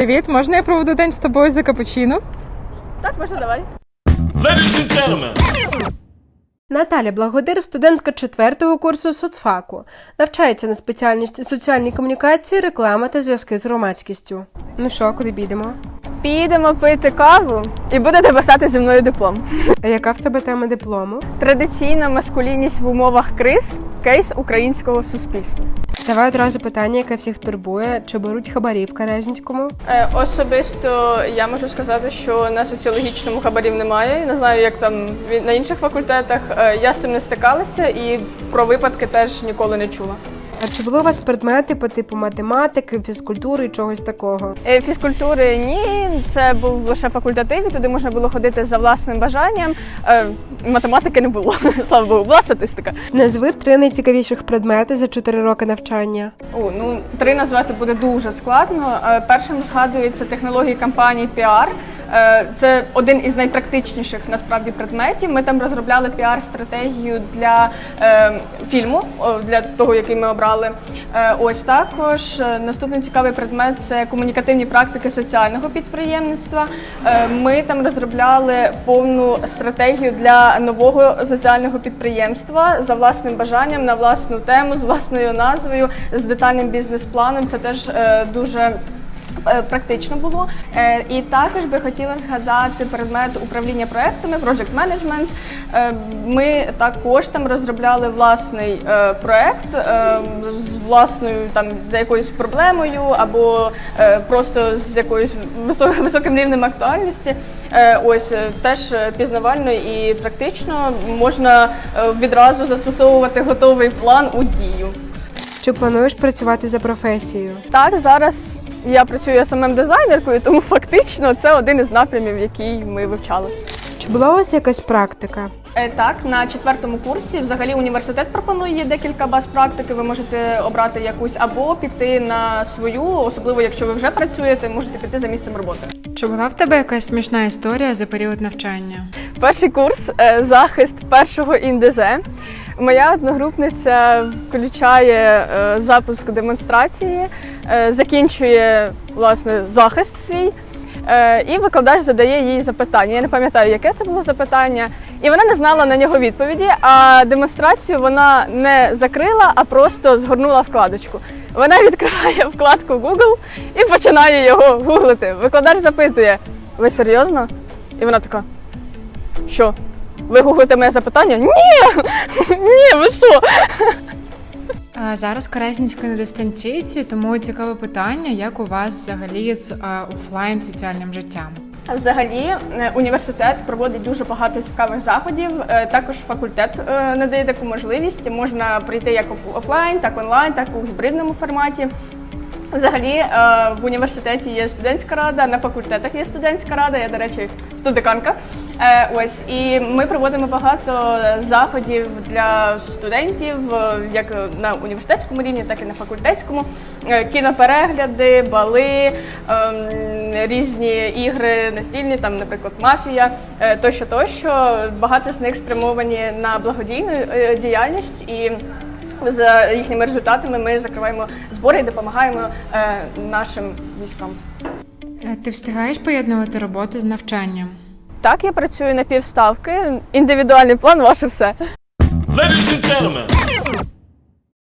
Привіт, можна я проведу день з тобою за капучино? Так, можна давай. Ladies and gentlemen. Наталя Благодир, студентка четвертого курсу соцфаку, навчається на спеціальності соціальні комунікації, реклама та зв'язки з громадськістю. Ну що, куди підемо? Підемо пити каву і будете писати зі мною диплом. А яка в тебе тема диплому? Традиційна маскулінність в умовах криз кейс українського суспільства. Давай одразу питання, яке всіх турбує: чи беруть хабарі в Карежницькому? Е, особисто я можу сказати, що на соціологічному хабарів немає. Не знаю, як там на інших факультетах. Е, я з цим не стикалася і про випадки теж ніколи не чула. А чи були у вас предмети по типу математики, фізкультури і чогось такого? Е, Фізкультури ні, це був лише факультатив, і туди можна було ходити за власним бажанням. Е, Математики не було, слава Богу, була статистика. Назви три найцікавіших предмети за 4 роки навчання. О, ну три назвати буде дуже складно. Е, Першим згадується технології кампанії піар. Е, Це один із найпрактичніших насправді предметів. Ми там розробляли піар-стратегію для е, фільму, для того, який ми обрали. Е, ось також наступний цікавий предмет це комунікативні практики соціального підприємництва. Ми там розробляли повну стратегію для нового соціального підприємства за власним бажанням на власну тему з власною назвою, з детальним бізнес-планом. Це теж дуже. Е, Практично було Е, і також би хотіла згадати предмет управління проектами, project management. Е, Ми також там розробляли власний проект з власною там за якоюсь проблемою або просто з якоюсь висо- високим рівнем актуальності. Ось теж пізнавально і практично можна відразу застосовувати готовий план у дію. Чи плануєш працювати за професією? Так, зараз я працюю smm дизайнеркою, тому фактично це один із напрямів, який ми вивчали. Чи була у вас якась практика? Е, Так, на четвертому курсі взагалі університет пропонує декілька баз практики. Ви можете обрати якусь або піти на свою, особливо якщо ви вже працюєте, можете піти за місцем роботи. Чи була в тебе якась смішна історія за період навчання? Перший курс е, захист першого індез. Моя одногрупниця включає е, запуск демонстрації, е, закінчує власне захист свій. е, І викладач задає їй запитання. Я не пам'ятаю, яке це було запитання, і вона не знала на нього відповіді. А демонстрацію вона не закрила, а просто згорнула вкладочку. Вона відкриває вкладку Google і починає його гуглити. Викладач запитує: Ви серйозно? І вона така: що? Ви гуглите моє запитання? Ні! Ні, ви що? Зараз Карасінська на дистанційці, тому цікаве питання, як у вас взагалі з офлайн соціальним життом? Взагалі, е, університет проводить дуже багато цікавих заходів. Е, Також факультет е, надає таку можливість. Можна прийти як оф- офлайн, так онлайн, так у гібридному форматі. Взагалі е, в університеті є студентська рада, на факультетах є студентська рада. Я, до речі, студиканка. Е, Ось і ми проводимо багато заходів для студентів, е, як на університетському рівні, так і на факультетському. Кіноперегляди, бали, ем, різні ігри настільні, там, наприклад, мафія, тощо, тощо. Багато з них спрямовані на благодійну діяльність і. За їхніми результатами ми закриваємо збори і допомагаємо е, нашим військам. Е, Ти встигаєш поєднувати роботу з навчанням? Так, я працюю на півставки. Індивідуальний план, ваше все. Ladies and gentlemen.